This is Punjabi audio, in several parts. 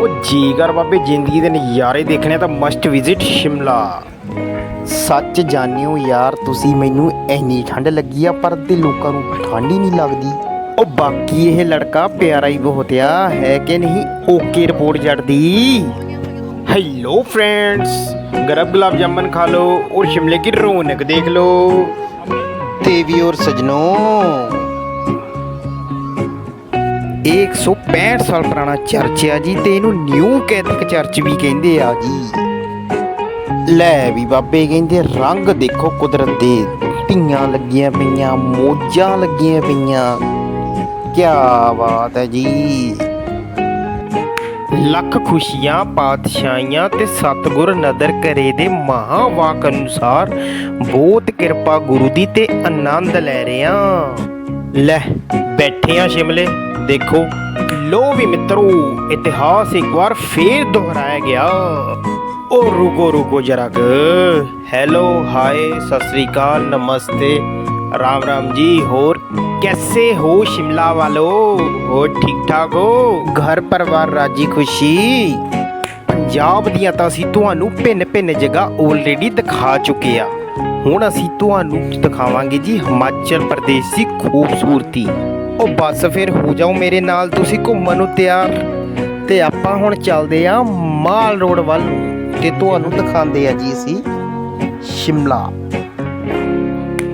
ਉਹ ਜੀਗਰ ਬਾਬੇ ਜ਼ਿੰਦਗੀ ਦੇ ਨਜ਼ਾਰੇ ਦੇਖਣੇ ਤਾਂ ਮਸਟ ਵਿਜ਼ਿਟ ਸ਼ਿਮਲਾ। ਸੱਚ ਜਾਣਿਓ ਯਾਰ ਤੁਸੀਂ ਮੈਨੂੰ ਇੰਨੀ ਠੰਡ ਲੱਗੀ ਆ ਪਰ ਦੇ ਲੋਕਾਂ ਨੂੰ ਠੰਡ ਹੀ ਨਹੀਂ ਲੱਗਦੀ। ਉਹ ਬਾਕੀ ਇਹ ਲੜਕਾ ਪਿਆਰਾ ਹੀ ਬਹੁਤ ਆ ਹੈ ਕਿ ਨਹੀਂ? ਓਕੇ ਰਿਪੋਰਟ ਜੜਦੀ ਹੈਲੋ ਫਰੈਂਡਸ ਗਰਮ ਗੁਲਾਬ ਜਾਮਨ ਖਾ ਲਓ ਔਰ ਸ਼ਿਮਲੇ ਕੀ ਰੌਣਕ ਦੇਖ ਲਓ। ਦੇਵੀ ਔਰ ਸਜਣੋ। ਇਹ 165 ਸਾਲ ਪੁਰਾਣਾ ਚਰਚ ਆ ਜੀ ਤੇ ਇਹਨੂੰ ਨਿਊ ਕੈਥਲਿਕ ਚਰਚ ਵੀ ਕਹਿੰਦੇ ਆ ਜੀ। ਲੈ ਵੀ ਬਾਬੇ ਕਹਿੰਦੇ ਰੰਗ ਦੇਖੋ ਕੁਦਰਤ ਦੇ ਧੀਆਂ ਲੱਗੀਆਂ ਪਈਆਂ, ਮੋਜਾਂ ਲੱਗੀਆਂ ਪਈਆਂ। ਕੀ ਬਾਤ ਹੈ ਜੀ। ਲੱਖ ਖੁਸ਼ੀਆਂ, ਪਾਤਸ਼ਾਹੀਆਂ ਤੇ ਸਤਿਗੁਰ ਨਦਰ ਕਰੇ ਦੇ ਮਹਾਵਾਕ ਅਨੁਸਾਰ ਬਹੁਤ ਕਿਰਪਾ ਗੁਰੂ ਦੀ ਤੇ ਆਨੰਦ ਲੈ ਰਿਆਂ ਲੈ, ਬੈਠੇ ਆ ਸ਼ਿਮਲੇ, ਦੇਖੋ। ਲੋ ਵੀ ਮਿੱਤਰੋ, ਇਤਿਹਾਸ ਇੱਕ ਵਾਰ ਫੇਰ ਦੁਹਰਾਇਆ ਗਿਆ। ਓ ਰੁਕੋ ਰੁਕੋ ਜਰਾ ਕ। ਹੈਲੋ ਹਾਏ ਸਤਿ ਸ੍ਰੀ ਅਕਾਲ, ਨਮਸਤੇ। ਰਾਮ ਰਾਮ ਜੀ, ਹੋਰ ਕੈਸੇ ਹੋ ਸ਼ਿਮਲਾ ਵਾਲੋ? हो ਠੀਕ ਠਾਕ ਹੋ? ਘਰ ਪਰਿਵਾਰ ਰਾਜੀ ਖੁਸ਼ੀ? ਪੰਜਾਬ ਦੀਆਂ ਤਾਂ ਅਸੀਂ ਤੁਹਾਨੂੰ ਭਿੰਨ ਭਿੰਨ ਜਗ੍ਹਾ ਆਲਰੇਡੀ ਦਿਖਾ ਚੁੱਕੇ ਆ। ਹੁਣ ਅਸੀਂ ਤੁਹਾਨੂੰ ਦਿਖਾਵਾਂਗੇ ਜੀ ਹਿਮਾਚਲ ਪ੍ਰਦੇਸ਼ ਦੀ ਖੂਬਸੂਰਤੀ। ਉਹ ਬੱਸ ਫਿਰ ਹੋ ਜਾਓ ਮੇਰੇ ਨਾਲ, ਤੁਸੀਂ ਘੁੰਮਣ ਨੂੰ ਤਿਆਰ। ਤੇ ਆਪਾਂ ਹੁਣ ਚੱਲਦੇ ਆ ਮਾਲ ਰੋਡ ਵੱਲ ਤੇ ਤੁਹਾਨੂੰ ਦਿਖਾਉਂਦੇ ਆ ਜੀ ਅਸੀਂ ਸ਼ਿਮਲਾ।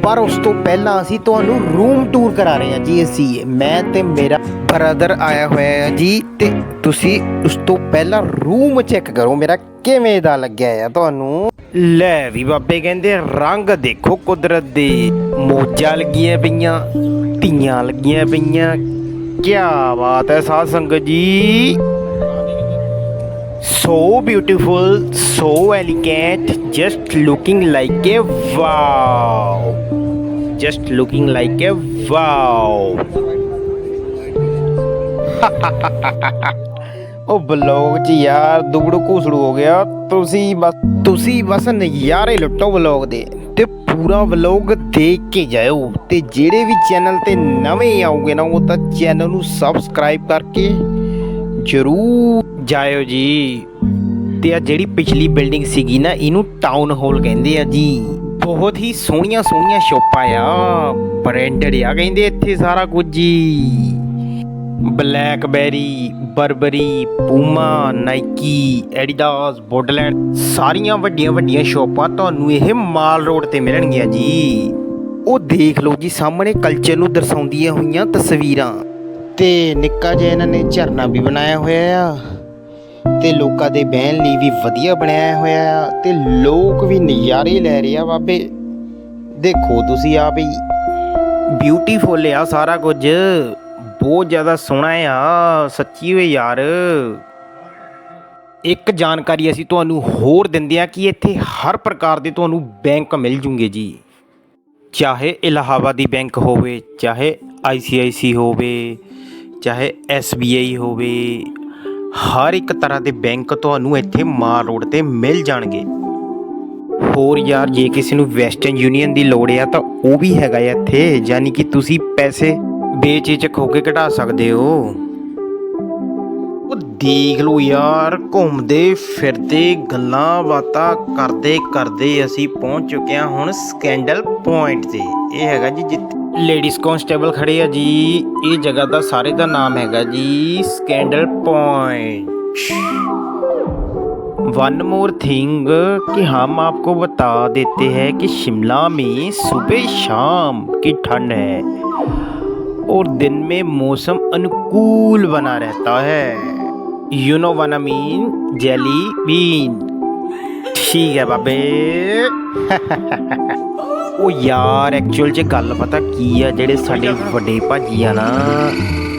ਪਰ ਉਸ ਤੋਂ ਪਹਿਲਾਂ ਅਸੀਂ ਤੁਹਾਨੂੰ ਰੂਮ ਟੂਰ ਕਰਾ ਰਹੇ ਹਾਂ ਜੀ ਅਸੀਂ। ਮੈਂ ਤੇ ਮੇਰਾ ਬ੍ਰਦਰ ਆਇਆ ਹੋਇਆ ਹੈ ਜੀ, ਤੇ ਤੁਸੀਂ ਉਸ ਤੋਂ ਪਹਿਲਾਂ ਰੂਮ ਚੈੱਕ ਕਰੋ ਮੇਰਾ ਕਿਵੇਂ ਦਾ ਲੱਗਿਆ ਆ ਤੁਹਾਨੂੰ। ਲੈ ਵੀ ਬਾਬੇ ਕਹਿੰਦੇ ਰੰਗ ਦੇਖੋ ਕੁਦਰਤ ਦੇ ਮੋਜਾਂ ਲੱਗੀਆਂ ਪਈਆਂ ਧੀਆਂ ਲੱਗੀਆਂ ਪਈਆਂ ਕੀ ਬਾਤ ਹੈ ਸਾਧ ਸੰਗਤ ਜੀ so beautiful, so elegant, just looking like a wow. Just looking like a wow. ਉਹ ਬਲੌਗ ਚ ਯਾਰ ਦੁਗੜੂ ਘੂਸੜੂ ਹੋ ਗਿਆ। ਤੁਸੀਂ ਬਸ ਤੁਸੀਂ ਬਸ ਨਜ਼ਾਰੇ ਲੁੱਟੋ ਬਲੌਗ ਦੇ ਤੇ ਪੂਰਾ ਵਲੌਗ ਦੇਖ ਕੇ ਜਾਇਓ ਤੇ ਜਿਹੜੇ ਵੀ ਚੈਨਲ ਤੇ ਨਵੇਂ ਆਉਗੇ ਨਾ, ਉਹ ਤਾਂ ਚੈਨਲ ਨੂੰ ਸਬਸਕ੍ਰਾਈਬ ਕਰਕੇ ਜ਼ਰੂਰ ਜਾਇਓ ਜੀ। ਤੇ ਆ ਜਿਹੜੀ ਪਿਛਲੀ ਬਿਲਡਿੰਗ ਸੀਗੀ ਨਾ, ਇਹਨੂੰ ਟਾਊਨ ਹਾਲ ਕਹਿੰਦੇ ਆ ਜੀ। ਬਹੁਤ ਹੀ ਸੋਹਣੀਆਂ ਸੋਹਣੀਆਂ ਸ਼ੋਪਾਂ ਆ। ਬ੍ਰਾਂਡਡ ਆ ਕਹਿੰਦੇ ਇੱਥੇ ਸਾਰਾ ਕੁਝ ਜੀ। BlackBerry, Burberry, Puma, Nike, Adidas, Woodland, ਸਾਰੀਆਂ ਵੱਡੀਆਂ ਵੱਡੀਆਂ ਸ਼ੋਪਾਂ ਤੁਹਾਨੂੰ ਇਹ ਮਾਲ ਰੋਡ ਤੇ ਮਿਲਣਗੀਆਂ ਜੀ। ਉਹ ਦੇਖ ਲਓ ਜੀ, ਸਾਹਮਣੇ ਕਲਚਰ ਨੂੰ ਦਰਸਾਉਂਦੀਆਂ ਹੋਈਆਂ ਤਸਵੀਰਾਂ। ਤੇ ਨਿੱਕਾ ਜਿਹਾ ਇਹਨਾਂ ਨੇ ਝਰਨਾ ਵੀ ਬਣਾਇਆ ਹੋਇਆ ਆ। ਤੇ ਲੋਕਾਂ ਦੇ ਬਹਿਣ ਲਈ ਵੀ ਵਧੀਆ ਬਣਾਇਆ ਹੋਇਆ ਆ। ਤੇ ਲੋਕ ਵੀ ਨਜ਼ਾਰੇ ਲੈ ਰਹੇ ਆ ਬਾਬੇ। ਦੇਖੋ ਤੁਸੀਂ ਆ ਹੀ। ਬਿਊਟੀਫੁਲ ਆ ਸਾਰਾ ਕੁਝ। ਬਹੁਤ ਜ਼ਿਆਦਾ ਸੋਹਣਾ ਆ ਸੱਚੀ ਓਏ ਯਾਰ। ਇੱਕ ਜਾਣਕਾਰੀ ਅਸੀਂ ਤੁਹਾਨੂੰ ਹੋਰ ਦਿੰਦੇ ਆ ਕਿ ਇੱਥੇ ਹਰ ਪ੍ਰਕਾਰ ਦੇ ਤੁਹਾਨੂੰ ਬੈਂਕ ਮਿਲ ਜੂਗੇ ਜੀ। ਚਾਹੇ ਇਲਾਹਾਬਾਦੀ ਬੈਂਕ ਹੋਵੇ, ਚਾਹੇ ਆਈਸੀਆਈਸੀ ਹੋਵੇ, ਚਾਹੇ ਐਸਬੀਆਈ ਹੋਵੇ, ਹਰ ਇੱਕ ਤਰ੍ਹਾਂ ਦੇ ਬੈਂਕ ਤੁਹਾਨੂੰ ਇੱਥੇ ਮਾਲ ਰੋਡ ਤੇ ਮਿਲ ਜਾਣਗੇ। ਹੋਰ ਯਾਰ, ਜੇ ਕਿਸੇ ਨੂੰ ਵੈਸਟਰਨ ਯੂਨੀਅਨ ਦੀ ਲੋੜ ਆ ਤਾਂ ਉਹ ਵੀ ਹੈਗਾ ਆ ਇੱਥੇ। ਯਾਨੀ ਕਿ ਤੁਸੀਂ ਪੈਸੇ ਬੇਚੀਚਕ ਹੋ ਕੇ ਘਟਾ ਸਕਦੇ ਹੋ। ਉਹ ਦੇਖ ਲਓ ਯਾਰ ਘੁੰਮਦੇ ਫਿਰਦੇ ਗੱਲਾਂ ਬਾਤਾਂ ਕਰਦੇ ਕਰਦੇ ਅਸੀਂ ਪਹੁੰਚ ਚੁੱਕੇ ਹਾਂ ਹੁਣ ਸਕੈਂਡਲ ਪੁਆਇੰਟ ਤੇ। ਇਹ ਹੈਗਾ ਜੀ ਜਿੱਥੇ ਲੇਡੀਜ਼ ਕਨਸਟੇਬਲ ਖੜੇ ਆ ਜੀ ਇਹ ਜਗ੍ਹਾ ਦਾ ਸਾਰੇ ਦਾ ਨਾਮ ਹੈਗਾ ਜੀ scandal point. One more thing कि हम आपको बता देते हैं कि शिमला में सुबह शाम की ठंड है और दिन में मौसम अनुकूल बना रहता है you know one mean jelly bean ਠੀਕ ਹੈ ਬਾਬੇ ਉਹ ਯਾਰ ਐਕਚੁਅਲ 'ਚ ਗੱਲ ਪਤਾ ਕੀ ਆ ਜਿਹੜੇ ਸਾਡੇ ਵੱਡੇ ਭਾਜੀ ਆ ਨਾ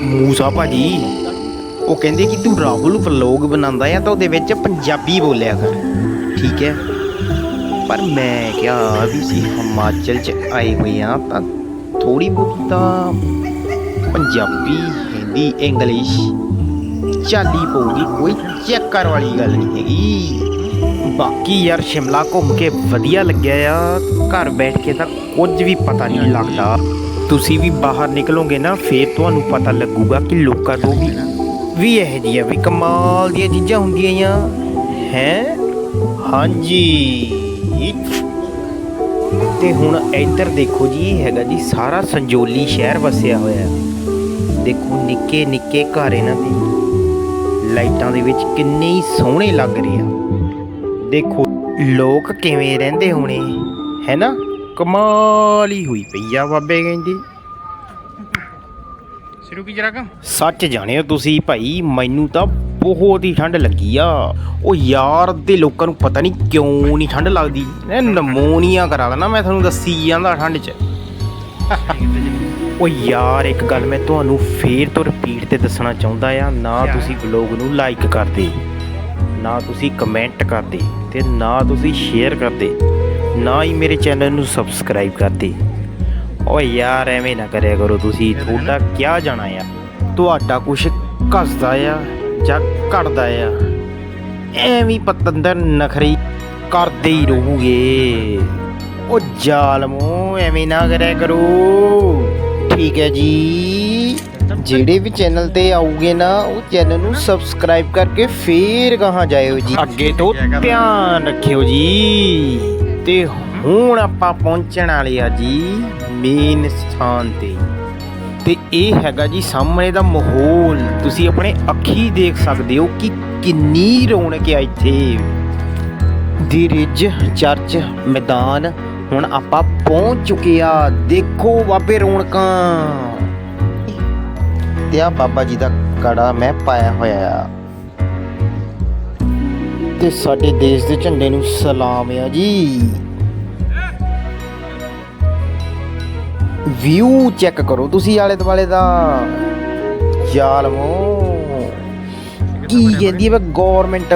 ਮੂਸਾ ਭਾਜੀ ਉਹ ਕਹਿੰਦੇ ਕਿ ਤੂੰ ਰਾਹੁਲ ਵਲੋਗ ਬਣਾਉਂਦਾ ਆ ਤਾਂ ਉਹਦੇ ਵਿੱਚ ਪੰਜਾਬੀ ਬੋਲਿਆ ਕਰ ਠੀਕ ਹੈ ਪਰ ਮੈਂ ਕਿਹਾ ਵੀ ਸੀ ਹਿਮਾਚਲ 'ਚ ਆਏ ਹੋਏ ਆ ਤਾਂ ਥੋੜੀ ਬਹੁਤੀ ਤਾਂ ਪੰਜਾਬੀ, ਹਿੰਦੀ, ਇੰਗਲਿਸ਼। ਚਾਲੀ ਪਊਗੀ ਕੋਈ ਚੱਕਰ ਵਾਲੀ ਗੱਲ ਨਹੀਂ ਹੈਗੀ। ਬਾਕੀ ਯਾਰ ਸ਼ਿਮਲਾ ਘੁੰਮ ਕੇ ਵਧੀਆ ਲੱਗਿਆ ਆ। ਘਰ ਬੈਠ ਕੇ ਤਾਂ ਕੁਝ ਵੀ ਪਤਾ ਨਹੀਂ ਲੱਗਦਾ। ਤੁਸੀਂ ਵੀ ਬਾਹਰ ਨਿਕਲੋਗੇ ਨਾ, ਫੇਰ ਤੁਹਾਨੂੰ ਪਤਾ ਲੱਗੂਗਾ ਕਿ ਲੋਕਾਂ ਤੋਂ ਵੀ ਵੀ ਇਹ ਜੀਆਂ ਵੀ ਕਮਾਲ ਦੀਆਂ ਚੀਜ਼ਾਂ ਹੁੰਦੀਆਂ ਆ। ਹੈ? ਹਾਂਜੀ। ਤੇ ਹੁਣ ਇੱਧਰ ਦੇਖੋ ਜੀ, ਇਹ ਹੈਗਾ ਜੀ ਸਾਰਾ ਸੰਜੋਲੀ ਸ਼ਹਿਰ ਵਸਿਆ ਹੋਇਆ। ਦੇਖੋ ਨਿੱਕੇ ਨਿੱਕੇ ਘਰ ਇਹਨਾਂ ਦੇ। ਲਾਈਟਾਂ ਦੇ ਵਿੱਚ ਕਿੰਨੇ ਹੀ ਸੋਹਣੇ ਲੱਗ ਰਹੇ ਆ। ਦੇਖੋ ਲੋਕ ਕਿਵੇਂ ਰਹਿੰਦੇ ਹੋਣੇ ਹੈ ਨਾ ਕਮਾਲ ਹੀ ਹੋਈ ਪਈ ਆ ਬਾਬੇ ਕਹਿੰਦੇ। ਸ਼ੁਰੂ ਕੀ ਜਰਾ ਸੱਚ ਜਾਣਿਓ ਤੁਸੀਂ ਭਾਈ ਮੈਨੂੰ ਤਾਂ ਬਹੁਤ ਹੀ ਠੰਡ ਲੱਗੀ ਆ। ਉਹ ਯਾਰ ਦੇ ਲੋਕਾਂ ਨੂੰ ਪਤਾ ਨਹੀਂ ਕਿਉਂ ਨਹੀਂ ਠੰਡ ਲੱਗਦੀ। ਨਮੋਨੀਆ ਕਰਾ ਦੇਣਾ ਮੈਂ ਤੁਹਾਨੂੰ ਦੱਸੀ ਜਾਂਦਾ ਠੰਡ 'ਚ। ਉਹ ਯਾਰ ਇੱਕ ਗੱਲ ਮੈਂ ਤੁਹਾਨੂੰ ਫੇਰ ਤੋਂ ਰਿਪੀਟ ਤੇ ਦੱਸਣਾ ਚਾਹੁੰਦਾ ਆ ਨਾ ਤੁਸੀਂ ਵਲੌਗ ਨੂੰ ਲਾਈਕ ਕਰਦੇ ਨਾ ਤੁਸੀਂ ਕਮੈਂਟ ਕਰਦੇ ਤੇ ਨਾ ਤੁਸੀਂ ਸ਼ੇਅਰ ਕਰਦੇ ਨਾ ਹੀ ਮੇਰੇ ਚੈਨਲ ਨੂੰ ਸਬਸਕ੍ਰਾਈਬ ਕਰਦੇ। ਓ ਯਾਰ ਐਵੇਂ ਨਾ ਕਰਿਆ ਕਰੋ ਤੁਸੀਂ ਤੁਹਾਡਾ ਕਿਆ ਜਾਣਾ ਆ? ਤੁਹਾਡਾ ਕੁਛ ਘਸਦਾ ਆ ਜਾਂ ਘਟਦਾ ਆ? ਐਵੇਂ ਪਤੰਦਰ ਨਖਰੀ ਕਰਦੇ ਹੀ ਰਹੋਗੇ। ਓ ਜ਼ਾਲਮੋ ਐਵੇਂ ਨਾ ਕਰਿਆ ਕਰੋ। ਠੀਕ ਹੈ ਜੀ। ਜਿਹੜੇ ਵੀ ਚੈਨਲ ਤੇ ਆਉਗੇ ਨਾ, ਉਹ ਚੈਨਲ ਨੂੰ ਸਬਸਕ੍ਰਾਈਬ ਕਰਕੇ ਫੇਰ ਕਹਾਂ ਜਾਇਓ ਜੀ। ਅੱਗੇ ਤੋਂ ਧਿਆਨ ਰੱਖਿਓ ਜੀ। ਤੇ ਹੁਣ ਆਪਾਂ ਪਹੁੰਚਣ ਵਾਲੇ ਆ ਜੀ ਮੇਨ ਸਥਾਨ ਤੇ। ਤੇ ਇਹ ਹੈਗਾ ਜੀ ਸਾਹਮਣੇ ਦਾ ਮਾਹੌਲ। ਤੁਸੀਂ ਆਪਣੇ ਅੱਖੀ ਦੇਖ ਸਕਦੇ ਹੋ ਕਿ ਕਿੰਨੀ ਰੌਣਕ ਆ ਇੱਥੇ। ਦੀ ਰਿਜ ਚਰਚ, ਮੈਦਾਨ ਹੁਣ ਆਪਾਂ ਪਹੁੰਚ ਚੁੱਕੇ ਆ। ਦੇਖੋ ਬਾਬੇ ਰੌਣਕਾਂ। ਤੇ ਆ ਬਾਬਾ ਜੀ ਦਾ ਕੜਾ ਮੈਂ ਪਾਇਆ ਹੋਇਆ ਆ। ਤੇ ਸਾਡੇ ਦੇਸ਼ ਦੇ ਝੰਡੇ ਨੂੰ ਸਲਾਮ ਆ ਜੀ। ਵਿਊ ਚੈੱਕ ਕਰੋ ਤੁਸੀਂ ਆਲੇ ਦੁਆਲੇ ਦਾ। ਜ਼ਾਲਮੋ। ਕੀ ਕਹਿੰਦੀ ਹੈ ਗਵਰਨਮੈਂਟ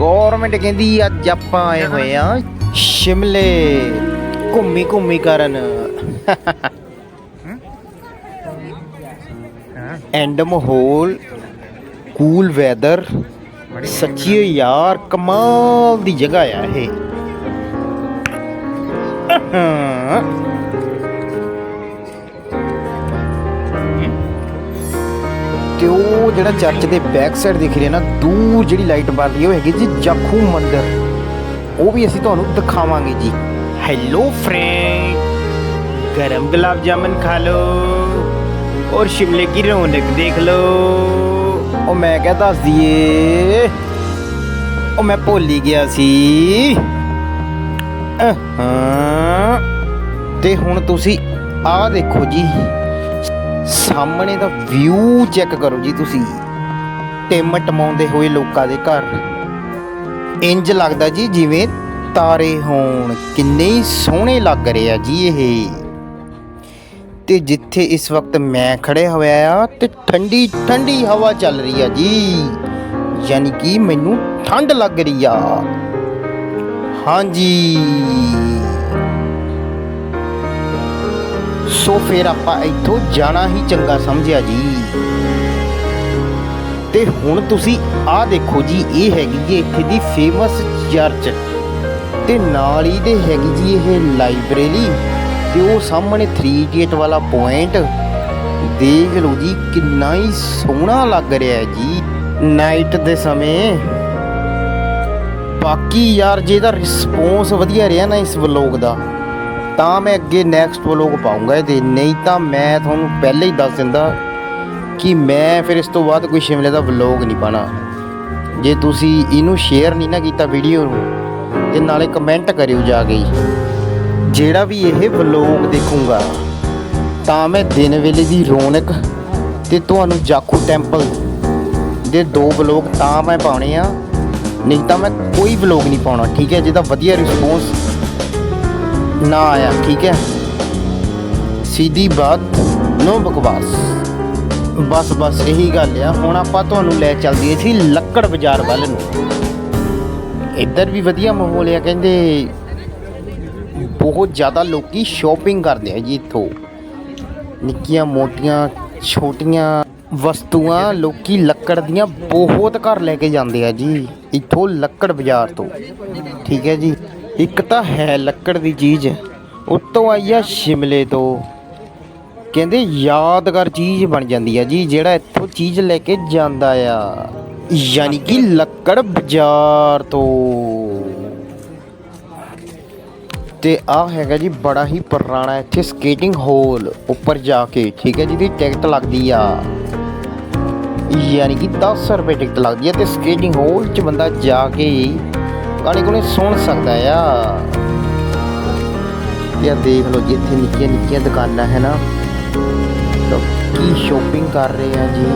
ਗਵਰਨਮੈਂਟ ਕਹਿੰਦੀ ਅੱਜ ਆਪਾਂ ਆਏ ਹੋਏ ਆ ਸ਼ਿਮਲੇ। ਘੁੰਮੀ ਘੁੰਮੀ ਕਰਨ। ਐਂਡ ਮਾਹੌਲ, ਕੂਲ ਵੈਦਰ। ਸੱਚੀ ਯਾਰ, ਕਮਾਲ ਦੀ ਜਗ੍ਹਾ ਆ ਇਹ। ਤੇ ਉਹ ਜਿਹੜਾ ਚਰਚ ਦੇ ਬੈਕ ਸਾਈਡ ਦਿਖ ਰਿਹਾ ਨਾ, ਦੂਰ ਜਿਹੜੀ ਲਾਈਟ ਬਾਲ ਰਹੀ ਉਹ ਹੈਗੀ ਜੀ ਜਾਖੂ ਮੰਦਿਰ। ਉਹ ਵੀ ਅਸੀਂ ਤੁਹਾਨੂੰ ਦਿਖਾਵਾਂਗੇ ਜੀ। ਹੈਲੋ ਫਰੈਂਡ ਗਰਮ ਗੁਲਾਬ ਜਾਮਨ ਖਾ ਲਓ ਔਰ ਸ਼ਿਮਲੇ ਕੀ ਰੌਣਕ ਦੇਖ ਲਓ। ਉਹ ਮੈਂ ਕਿਹਾ ਦੱਸ ਦਈਏ? ਉਹ ਮੈਂ ਭੁੱਲ ਹੀ ਗਿਆ ਸੀ। ਤੇ ਹੁਣ ਤੁਸੀਂ ਆ ਦੇਖੋ ਜੀ। ਸਾਹਮਣੇ ਦਾ ਵਿਊ ਚੈੱਕ ਕਰੋ ਜੀ ਤੁਸੀਂ। ਟਿਮ ਟਮਾਉਂਦੇ ਹੋਏ ਲੋਕਾਂ ਦੇ ਘਰ। ਇੰਜ ਲੱਗਦਾ ਜੀ ਜਿਵੇਂ ਤਾਰੇ ਹੋਣ। ਕਿੰਨੇ ਸੋਹਣੇ ਲੱਗ ਰਹੇ ਜੀ ਇਹ। ਤੇ ਜਿੱਥੇ ਇਸ ਵਕਤ ਮੈਂ ਖੜਿਆ ਹੋਇਆ ਆ, ਤੇ ਠੰਡੀ ਠੰਡੀ ਹਵਾ ਚੱਲ ਰਹੀ ਆ ਜੀ। ਯਾਨੀ ਕਿ ਮੈਨੂੰ ਠੰਡ ਲੱਗ ਰਹੀ ਆ। ਹਾਂਜੀ। ਸੋ ਫਿਰ ਆਪਾਂ ਇੱਥੋਂ ਜਾਣਾ ਹੀ ਚੰਗਾ ਸਮਝਿਆ ਜੀ। ਤੇ ਹੁਣ ਤੁਸੀਂ ਆਹ ਦੇਖੋ ਜੀ, ਇਹ ਹੈਗੀ ਜੀ ਇੱਥੇ ਦੀ ਫੇਮਸ ਚਰਚ ਤੇ ਨਾਲ ਹੀ ਦੇ ਹੈਗੀ ਜੀ ਇਹ ਲਾਇਬ੍ਰੇਰੀ ਤੇ ਉਹ ਸਾਹਮਣੇ 3 ਵਾਲਾ ਪੁਆਇੰਟ ਦੇਖ ਲਓ ਜੀ, ਕਿੰਨਾ ਹੀ ਸੋਹਣਾ ਲੱਗ ਰਿਹਾ ਜੀ ਨਾਈਟ ਦੇ ਸਮੇਂ। ਬਾਕੀ ਯਾਰ, ਜੇ ਇਹਦਾ ਰਿਸਪੌਂਸ ਵਧੀਆ ਰਿਹਾ ਨਾ ਇਸ ਵਲੋਗ ਦਾ, ਤਾਂ ਮੈਂ ਅੱਗੇ ਨੈਕਸਟ ਵਲੋਗ ਪਾਉਂਗਾ ਇਹਦੇ। ਨਹੀਂ ਤਾਂ ਮੈਂ ਤੁਹਾਨੂੰ ਪਹਿਲਾਂ ਹੀ ਦੱਸ ਦਿੰਦਾ ਕਿ ਮੈਂ ਫਿਰ ਇਸ ਤੋਂ ਬਾਅਦ ਕੋਈ ਸ਼ਿਮਲੇ ਦਾ ਵਲੌਗ ਨਹੀਂ ਪਾਣਾ। ਜੇ ਤੁਸੀਂ ਇਹਨੂੰ ਸ਼ੇਅਰ ਨਹੀਂ ਨਾ ਕੀਤਾ ਵੀਡੀਓ ਨੂੰ, ਤੇ ਨਾਲੇ ਕਮੈਂਟ ਕਰਿਓ ਜਾ ਕੇ ਜਿਹੜਾ ਵੀ ਇਹ ਵਲੌਗ ਦੇਖੂਗਾ, ਤਾਂ ਮੈਂ ਦਿਨ ਵੇਲੇ ਦੀ ਰੌਣਕ ਤੇ ਤੁਹਾਨੂੰ ਜਾਖੂ ਟੈਂਪਲ ਦੇ ਦੋ ਵਲੌਗ ਤਾਂ ਮੈਂ ਪਾਉਣੇ ਆ, ਨਹੀਂ ਤਾਂ ਮੈਂ ਕੋਈ ਵਲੌਗ ਨਹੀਂ ਪਾਉਣਾ, ਠੀਕ ਹੈ? ਜਿਹਦਾ ਵਧੀਆ ਰਿਸਪੌਂਸ ਨਾ ਆਇਆ, ਠੀਕ ਹੈ? ਸਿੱਧੀ ਬਾਤ, ਨੋ ਬਕਵਾਸ। ਬਸ ਬਸ ਇਹੀ ਗੱਲ ਆ। ਹੁਣ ਆਪਾਂ ਤੁਹਾਨੂੰ ਲੈ ਚੱਲਦੀ ਸੀ ਲੱਕੜ ਬਾਜ਼ਾਰ ਵੱਲ ਨੂੰ। ਇੱਧਰ ਵੀ ਵਧੀਆ ਮਾਹੌਲ ਆ, ਕਹਿੰਦੇ ਬਹੁਤ ਜ਼ਿਆਦਾ ਲੋਕੀ ਸ਼ਾਪਿੰਗ ਕਰਦੇ ਆ ਜੀ ਇੱਥੋਂ। ਨਿੱਕੀਆਂ ਮੋਟੀਆਂ, ਛੋਟੀਆਂ ਵਸਤੂਆਂ ਲੋਕੀ ਲੱਕੜ ਦੀਆਂ ਬਹੁਤ ਘਰ ਲੈ ਕੇ ਜਾਂਦੇ ਆ ਜੀ, ਇੱਥੋਂ ਲੱਕੜ ਬਾਜ਼ਾਰ ਤੋਂ। ਠੀਕ ਹੈ ਜੀ, ਇੱਕ ਤਾਂ ਹੈ ਲੱਕੜ ਦੀ ਚੀਜ਼, ਉੱਤੋਂ ਆਈ ਆ ਸ਼ਿਮਲੇ ਤੋਂ। ਕਹਿੰਦੇ ਯਾਦਗਾਰ ਚੀਜ਼ ਬਣ ਜਾਂਦੀ ਆ ਜੀ, ਜਿਹੜਾ ਇੱਥੋਂ ਚੀਜ਼ ਲੈ ਕੇ ਜਾਂਦਾ ਆ। ਯਾਨੀ ਕਿ ਲੱਕੜ ਬਾਜ਼ਾਰ ਤੋਂ। ਤੇ ਆ ਹੈਗਾ ਜੀ ਬੜਾ ਹੀ ਪੁਰਾਣਾ ਇੱਥੇ ਸਕੇਟਿੰਗ ਹੋਲ ਉੱਪਰ ਜਾ ਕੇ, ਠੀਕ ਹੈ ਜਿਹਦੀ ਟਿਕਟ ਲੱਗਦੀ ਆ। ਯਾਨੀ ਕਿ 10 ਰੁਪਏ ਟਿਕਟ ਲੱਗਦੀ ਆ ਤੇ ਸਕੇਟਿੰਗ ਹੋਲ 'ਚ ਬੰਦਾ ਜਾ ਕੇ ਗਾਣੇ ਗੁਣੇ ਸੁਣ ਸਕਦਾ ਆ। ਤੇ ਆ ਦੇਖ ਲਓ ਜੀ, ਇੱਥੇ ਨਿੱਕੀਆਂ ਨਿੱਕੀਆਂ ਦੁਕਾਨਾਂ ਹੈ ਨਾ। ਲੋਕੀ ਸ਼ੋਪਿੰਗ ਕਰ ਰਹੇ ਆ ਜੀ?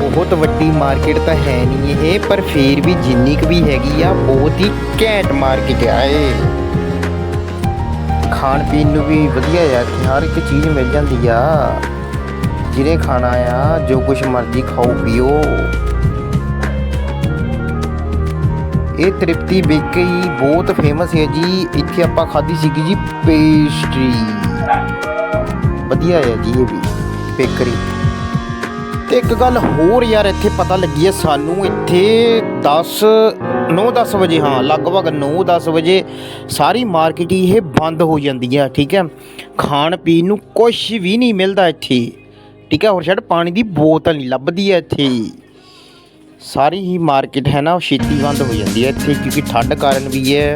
ਬਹੁਤ ਵੱਡੀ ਮਾਰਕੀਟ ਤਾਂ ਹੈ ਨਹੀਂ ਇਹ, ਪਰ ਫੇਰ ਵੀ ਜਿੰਨੀ ਕੁ ਵੀ ਹੈਗੀ ਆ, ਬਹੁਤ ਹੀ ਘੈਂਟ ਮਾਰਕੀਟ ਆ ਇਹ। ਖਾਣ ਪੀਣ ਨੂੰ ਵੀ ਵਧੀਆ ਆ ਹਰ ਇੱਕ ਚੀਜ਼ ਮਿਲ ਜਾਂਦੀ ਆ। ਜਿਹਨੇ ਖਾਣਾ ਆ, ਜੋ ਕੁਛ ਮਰਜ਼ੀ ਖਾਓ, ਪੀਓ। ਇਹ ਤ੍ਰਿਪਤੀ ਬੇਕਰੀ ਬਹੁਤ ਫੇਮਸ ਹੈ ਜੀ। ਇੱਥੇ ਆਪਾਂ ਖਾਧੀ ਸੀਗੀ ਜੀ ਪੇਸਟਰੀ ਵਧੀਆ ਹੈ ਜੀ ਇਹ ਵੀ ਬੇਕਰੀ ਤੇ ਇੱਕ ਗੱਲ ਹੋਰ ਯਾਰ, ਇੱਥੇ ਪਤਾ ਲੱਗੀ ਹੈ ਸਾਨੂੰ, ਇੱਥੇ 10 9-10 ਵਜੇ, ਹਾਂ, ਲਗਭਗ 9-10 ਵਜੇ ਸਾਰੀ ਮਾਰਕੀਟ ਇਹ ਬੰਦ ਹੋ ਜਾਂਦੀ ਹੈ ਠੀਕ ਹੈ। ਖਾਣ ਪੀਣ ਨੂੰ ਕੁਝ ਵੀ ਨਹੀਂ ਮਿਲਦਾ ਇੱਥੇ, ਠੀਕ ਹੈ, ਹੋਰ ਛੱਡ ਪਾਣੀ ਦੀ ਬੋਤਲ ਨਹੀਂ ਲੱਭਦੀ ਹੈ ਇੱਥੇ। ਸਾਰੀ ਹੀ ਮਾਰਕੀਟ ਹੈ ਨਾ ਉਹ ਛੇਤੀ ਬੰਦ ਹੋ ਜਾਂਦੀ ਹੈ ਇੱਥੇ, ਕਿਉਂਕਿ ਠੰਡ ਕਾਰਨ ਵੀ ਹੈ।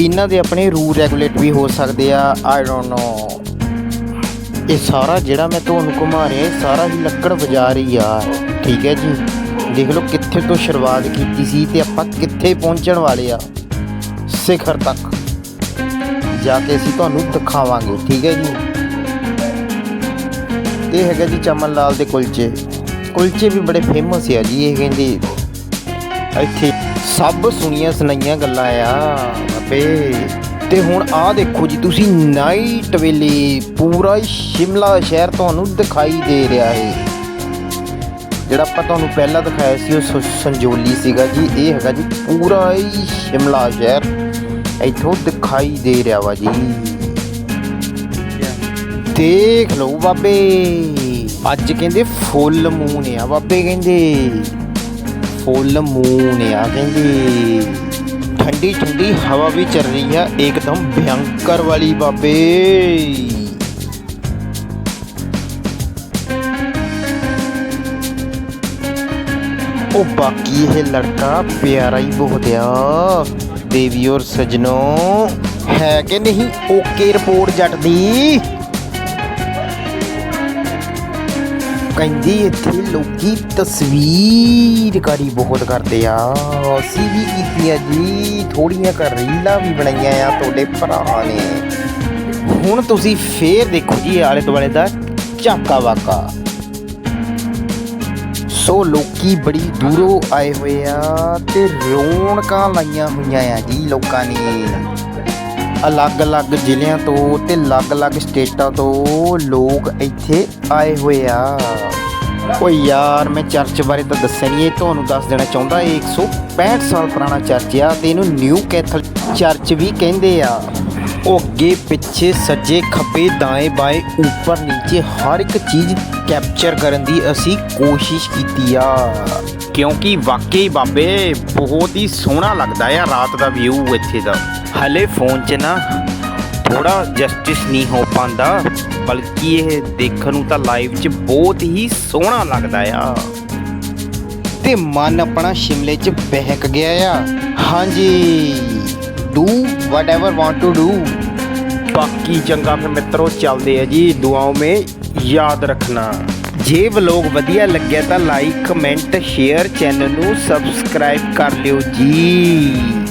ਇਹਨਾਂ ਦੇ ਆਪਣੇ ਰੂਲ ਰੈਗੂਲੇਟ ਵੀ ਹੋ ਸਕਦੇ ਆ ਆਈ ਡੋਨਟ ਨੋ ਇਹ ਸਾਰਾ ਜਿਹੜਾ ਮੈਂ ਤੁਹਾਨੂੰ ਘੁਮਾ ਰਿਹਾ ਇਹ ਸਾਰਾ ਹੀ ਲੱਕੜ ਬਾਜ਼ਾਰ ਹੀ ਆ ਠੀਕ ਹੈ ਜੀ ਦੇਖ ਲਓ ਕਿੱਥੇ ਤੋਂ ਸ਼ੁਰੂਆਤ ਕੀਤੀ ਸੀ ਤੇ ਆਪਾਂ ਕਿੱਥੇ ਪਹੁੰਚਣ ਵਾਲੇ ਆ ਸਿਖਰ ਤੱਕ ਜਾ ਕੇ ਅਸੀਂ ਤੁਹਾਨੂੰ ਦਿਖਾਵਾਂਗੇ ਠੀਕ ਹੈ ਜੀ ਇਹ ਹੈਗਾ ਜੀ ਚਮਨ ਲਾਲ ਦੇ ਕੁਲਚੇ ਕੁਲਚੇ ਵੀ ਬੜੇ ਫੇਮਸ ਆ ਜੀ ਇਹ ਕਹਿੰਦੇ ਇੱਥੇ ਸਭ ਸੁਣੀਆਂ ਸੁਣਾਈਆਂ ਗੱਲਾਂ ਆ ਬਾਬੇ ਤੇ ਹੁਣ ਆਹ ਦੇਖੋ ਜੀ, ਤੁਸੀਂ ਨਾਈਟ ਵੇਲੇ ਪੂਰਾ ਹੀ ਸ਼ਿਮਲਾ ਸ਼ਹਿਰ ਤੁਹਾਨੂੰ ਦਿਖਾਈ ਦੇ ਰਿਹਾ ਹੈ। ਜਿਹੜਾ ਆਪਾਂ ਤੁਹਾਨੂੰ ਪਹਿਲਾਂ ਦਿਖਾਇਆ ਸੀ, ਉਹ ਸੰਜੋਲੀ ਸੀਗਾ ਜੀ। ਇਹ ਹੈਗਾ ਜੀ ਪੂਰਾ ਹੀ ਸ਼ਿਮਲਾ ਸ਼ਹਿਰ। ਇੱਥੋਂ ਦਿਖਾਈ ਦੇ ਰਿਹਾ ਵਾ ਜੀ। ਦੇਖ ਲਓ ਬਾਬੇ। ਅੱਜ ਕਹਿੰਦੇ ਫੁੱਲ ਮੂਨ ਆ ਬਾਬੇ ਕਹਿੰਦੇ। ਫੁੱਲ ਮੂਨ ਆ ਕਹਿੰਦੇ। ਠੰਡੀ ਠੰਡੀ ਹਵਾ ਵੀ ਚੱਲ ਰਹੀ ਆ ਇੱਕਦਮ ਭਯੰਕਰ ਵਾਲੀ ਬਾਬੇ ਉਹ ਬਾਕੀ ਇਹ ਲੜਕਾ ਪਿਆਰਾ ਹੀ ਬਹੁਤ ਆ ਦੇਵੀ ਔਰ ਸਜਣੋ ਹੈ ਕਿ ਨਹੀਂ ਓਕੇ ਰਿਪੋਰਟ ਜੱਟ ਦੀ ਕਹਿੰਦੀ ਇੱਥੇ ਲੋਕੀ ਤਸਵੀਰਕਾਰੀ ਬਹੁਤ ਕਰਦੇ ਆ। ਅਸੀਂ ਵੀ ਕੀਤੀ ਆ ਜੀ ਥੋੜੀਆਂ ਕਰ ਰੀਲਾਂ ਵੀ ਬਣਾਈਆਂ ਆ ਤੁਹਾਡੇ ਭਰਾ ਨੇ। ਹੁਣ ਤੁਸੀਂ ਫੇਰ ਦੇਖੋ ਜੀ ਆਲੇ ਦੁਆਲੇ ਦਾ ਝਾਕਾ ਵਾਕਾ। ਸੋ ਲੋਕੀ ਬੜੀ ਦੂਰੋਂ ਆਏ ਹੋਏ ਆ ਤੇ ਰੌਣਕਾਂ ਲਾਈਆਂ ਹੋਈਆਂ ਆ ਜੀ ਲੋਕਾਂ ਨੇ। ਅਲੱਗ-ਅਲੱਗ ਜ਼ਿਲ੍ਹਿਆਂ ਤੋਂ ਤੇ ਅਲੱਗ-ਅਲੱਗ ਸਟੇਟਾਂ ਤੋਂ ਲੋਕ ਇੱਥੇ ਆਏ ਹੋਏ ਆ। ਓ ਯਾਰ, ਮੈਂ ਚਰਚ ਬਾਰੇ ਤਾਂ ਦੱਸਿਆ ਨਹੀਂ ਇਹ ਤੁਹਾਨੂੰ ਦੱਸ ਦੇਣਾ ਚਾਹੁੰਦਾ, ਇਹ 165 ਸਾਲ ਪੁਰਾਣਾ ਚਰਚ ਆ ਤੇ ਇਹਨੂੰ ਨਿਊ ਕੈਥਲ ਚਰਚ ਵੀ ਕਹਿੰਦੇ ਆ। ਉਹ ਅੱਗੇ ਪਿੱਛੇ ਸੱਜੇ ਖੱਬੇ ਦਾਏ ਬਾਏ ਉੱਪਰ ਨੀਚੇ ਹਰ ਇੱਕ ਚੀਜ਼ ਕੈਪਚਰ ਕਰਨ ਦੀ ਅਸੀਂ ਕੋਸ਼ਿਸ਼ ਕੀਤੀ ਆ। ਕਿਉਂਕਿ ਵਾਕਈ ਬਾਬੇ ਬਹੁਤ ਹੀ ਸੋਹਣਾ ਲੱਗਦਾ ਆ ਰਾਤ ਦਾ ਵਿਊ ਇੱਥੇ ਦਾ। ਹਲੇ ਫੋਨ 'ਚ ਨਾ ਥੋੜਾ ਜਸਟਿਸ ਨਹੀਂ ਹੋ ਪਾਂਦਾ ਬਲਕਿ ਇਹ ਦੇਖਣ ਨੂੰ ਤਾਂ ਲਾਈਵ 'ਚ ਬਹੁਤ ਹੀ ਸੋਹਣਾ ਲੱਗਦਾ ਆ। ਤੇ ਮਨ ਆਪਣਾ ਸ਼ਿਮਲੇ 'ਚ ਬਹਿਕ ਗਿਆ ਆ। ਹਾਂਜੀ do whatever want to do ਬਾਕੀ ਚੰਗਾ ਫਿਰ ਮਿੱਤਰੋ ਚੱਲਦੇ ਆ ਜੀ ਦੁਆਓ ਮੇ ਯਾਦ ਰੱਖਣਾ। ਜੇ ਵਲੋਗ ਵਧੀਆ ਲੱਗਿਆ ਤਾਂ ਲਾਈਕ ਕਮੈਂਟ ਸ਼ੇਅਰ ਚੈਨਲ ਨੂੰ ਸਬਸਕ੍ਰਾਈਬ ਕਰ ਲਿਓ ਜੀ।